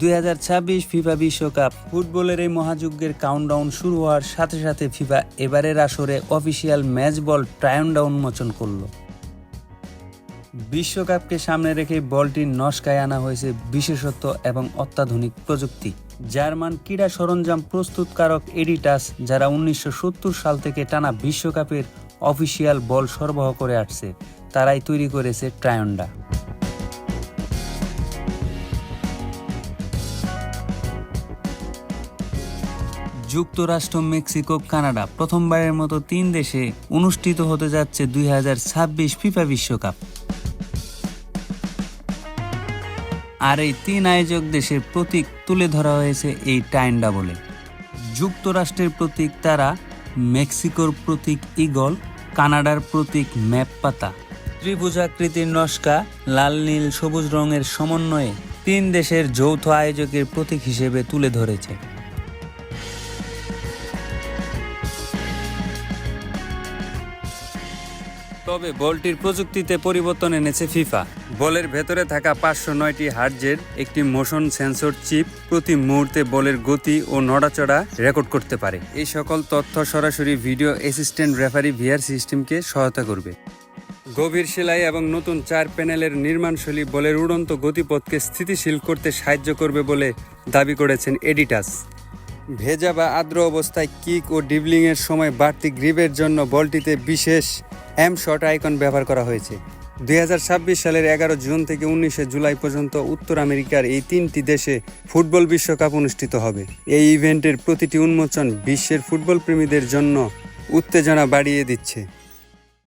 দুই হাজার ছাব্বিশ ফিফা বিশ্বকাপ। ফুটবলের এই মহাযজ্ঞের কাউন্টডাউন শুরু হওয়ার সাথে সাথে ফিফা এবারের আসরে অফিসিয়াল ম্যাচ বল ট্রায়নডা উন্মোচন করল। বিশ্বকাপকে সামনে রেখে বলটির নস্কায় আনা হয়েছে বিশেষত্ব এবং অত্যাধুনিক প্রযুক্তি। জার্মান ক্রীড়া সরঞ্জাম প্রস্তুতকারক এডিটাস, যারা উনিশশো সত্তর সাল থেকে টানা বিশ্বকাপের অফিসিয়াল বল সরবরাহ করে আসছে, তারাই তৈরি করেছে ট্রায়ন্ডা যুক্তরাষ্ট্র, মেক্সিকো, কানাডা প্রথমবারের মতো তিন দেশে অনুষ্ঠিত হতে যাচ্ছে দুই হাজার ছাব্বিশ ফিফা বিশ্বকাপ। আর এই তিন আয়োজক দেশের প্রতীক তুলে ধরা হয়েছে এই টাইন্ডা বলে যুক্তরাষ্ট্রের প্রতীক তারা, মেক্সিকোর প্রতীক ইগল, কানাডার প্রতীক ম্যাপ পাতা। ত্রিভুজাকৃতির নস্কা, লাল, নীল, সবুজ রঙের সমন্বয়ে তিন দেশের যৌথ আয়োজকের প্রতীক হিসেবে তুলে ধরেছে। তবে বলটির প্রযুক্তিতে পরিবর্তন এনেছে ফিফা। বলের ভেতরে থাকা পাঁচশো নয়টি হার্জের একটি মোশন সেন্সর চিপ প্রতি মুহূর্তে বলের গতি ও নড়াচড়া রেকর্ড করতে পারে। এই সকল তথ্য সরাসরি ভিডিও অ্যাসিস্ট্যান্ট রেফারি ভিআর সিস্টেমকে সহায়তা করবে। গভীর সেলাই এবং নতুন চার প্যানেলের নির্মাণশৈলী বলের উড়ন্ত গতিপথকে স্থিতিশীল করতে সাহায্য করবে বলে দাবি করেছেন এডিটাস। ভেজা বা আর্দ্র অবস্থায় কিক ও ডিবলিংয়ের সময় বাড়তি গ্রিপের জন্য বলটিতে বিশেষ এম শর্ট আইকন ব্যবহার করা হয়েছে। দুই হাজার ছাব্বিশ সালের এগারো জুন থেকে উনিশে জুলাই পর্যন্ত উত্তর আমেরিকার এই তিনটি দেশে ফুটবল বিশ্বকাপ অনুষ্ঠিত হবে। এই ইভেন্টের প্রতিটি উন্মোচন বিশ্বের ফুটবল প্রেমীদের জন্য উত্তেজনা বাড়িয়ে দিচ্ছে।